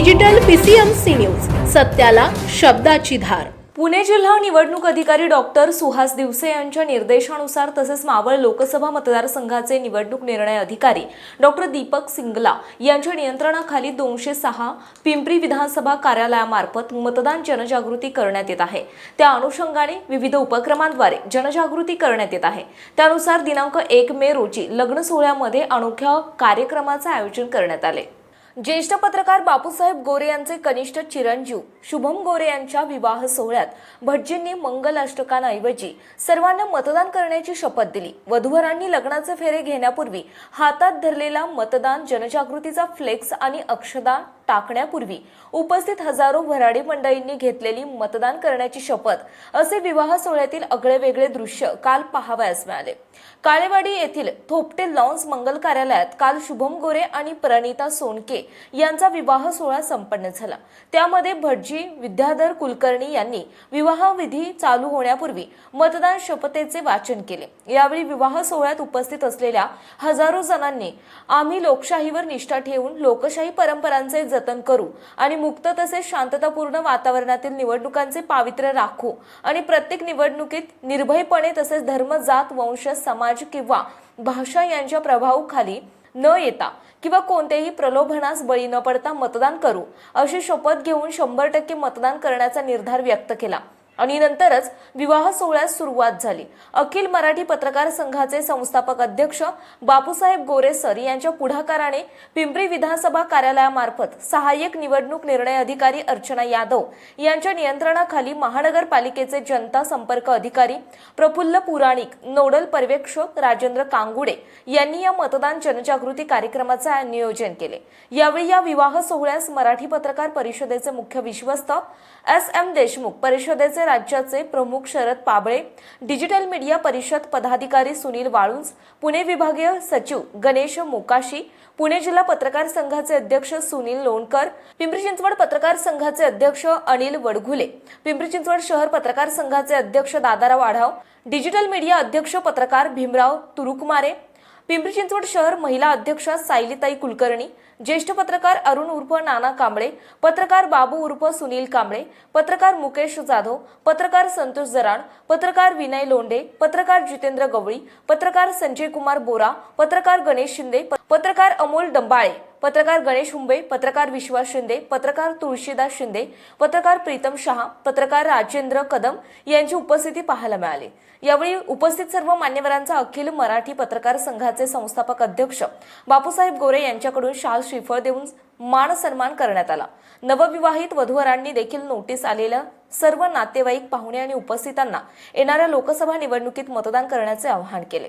Digital PCMC news सत्याला शब्दाची धार. पुणे जिल्हा निवडणूक अधिकारी डॉक्टर सुहास दिवसे यांच्या निर्देशानुसार तसेच मावळ लोकसभा मतदारसंघाचे निवडणूक निर्णय अधिकारी डॉक्टर दीपक सिंगला यांच्या नियंत्रणाखाली दोनशे सहा पिंपरी विधानसभा कार्यालयामार्फत मतदान जनजागृती करण्यात येत आहे. त्या अनुषंगाने विविध उपक्रमांद्वारे जनजागृती करण्यात येत आहे. त्यानुसार दिनांक एक मे रोजी लग्न सोहळ्यामध्ये अनोख्या कार्यक्रमाचे आयोजन करण्यात आले. ज्येष्ठ पत्रकार बापूसाहेब गोरे यांचे कनिष्ठ चिरंजीव शुभम गोरे यांच्या विवाह सोहळ्यात भटजींनी मंगल अष्टकांऐवजी सर्वांना मतदान करण्याची शपथ दिली. वधूवरांनी लग्नाचे फेरे घेण्यापूर्वी हातात धरलेला मतदान जनजागृतीचा फ्लेक्स आणि अक्षदा टाकण्यापूर्वी उपस्थित हजारो भराडी मंडळींनी घेतलेली मतदान करण्याची शपथ असे विवाह सोहळ्यातील आगळेवेगळे दृश्य काल पाहावयास मिळाले. काळेवाडी येथील थोपटे लॉन्स मंगल कार्यालयात काल शुभम गोरे आणि प्रणिता सोनके यांचा विवाह सोहळा संपन्न झाला. त्यामध्ये भटजी विद्याधर कुलकर्णी यांनी विवाहविधी चालू होण्यापूर्वी मतदान शपथेचे वाचन केले. यावेळी विवाह सोहळ्यात उपस्थित असलेल्या हजारो जणांनी आम्ही लोकशाहीवर निष्ठा ठेवून लोकशाही परंपरांचे जतन करू आणि मुक्त तसेच शांततापूर्ण वातावरणातील निवडणुकांचे पावित्र्य राखू आणि प्रत्येक निवडणुकीत निर्भयपणे तसेच धर्म जात वंश समाज किंवा भाषा यांच्या प्रभावाखाली न येता किंवा कोणत्याही प्रलोभनास बळी न पडता मतदान करू अशी शपथ घेऊन शंभर टक्के मतदान करण्याचा निर्धार व्यक्त केला. आणि नंतरच विवाह सोहळ्यास सुरुवात झाली. अखिल मराठी पत्रकार संघाचे संस्थापक अध्यक्ष बापूसाहेब गोरे सर यांच्या पुढाकाराने पिंपरी विधानसभा कार्यालयामार्फत सहाय्यक निवडणूक निर्णय अधिकारी अर्चना यादव यांच्या नियंत्रणाखाली महानगरपालिकेचे जनता संपर्क अधिकारी प्रफुल्ल पुराणिक नोडल पर्यवेक्षक राजेंद्र कांगुडे यांनी या मतदान जनजागृती कार्यक्रमाचे नियोजन केले. यावेळी या विवाह सोहळ्यास मराठी पत्रकार परिषदेचे मुख्य विश्वस्त एस एम देशमुख परिषदेचे राज्याचे प्रमुख शरद पाबळे डिजिटल मीडिया परिषद पदाधिकारी सुनील वाळुंज पुणे विभागीय सचिव गणेश मोकाशी पुणे जिल्हा पत्रकार संघाचे अध्यक्ष सुनील लोणकर पिंपरी चिंचवड पत्रकार संघाचे अध्यक्ष अनिल वडघुले पिंपरी चिंचवड शहर पत्रकार संघाचे अध्यक्ष दादाराव आढाव डिजिटल मीडिया अध्यक्ष पत्रकार भीमराव तुरुकमारे पिंपरी चिंचवड शहर महिला अध्यक्षा सायलीताई कुलकर्णी ज्येष्ठ पत्रकार अरुण उर्फ नाना कांबळे पत्रकार बाबू उर्फ सुनील कांबळे पत्रकार मुकेश जाधव पत्रकार संतोष जराड पत्रकार विनय लोंढे पत्रकार जितेंद्र गवळी पत्रकार संजय कुमार बोरा पत्रकार गणेश शिंदे पत्रकार अमोल डंबाळे पत्रकार गणेश हुंबे पत्रकार विश्वास शिंदे पत्रकार तुळशीदास शिंदे पत्रकार प्रीतम शहा पत्रकार राजेंद्र कदम यांची उपस्थिती पाहायला मिळाली. यावेळी उपस्थित सर्व मान्यवरांचा अखिल मराठी पत्रकार संघाचे संस्थापक अध्यक्ष बापूसाहेब गोरे यांच्याकडून शाल श्रीफळ देऊन मान सन्मान करण्यात आला. नवविवाहित वधूवरांनी देखील नोटीस आलेल्या सर्व नातेवाईक पाहुणे आणि उपस्थितांना येणाऱ्या लोकसभा निवडणुकीत मतदान करण्याचे आवाहन केले.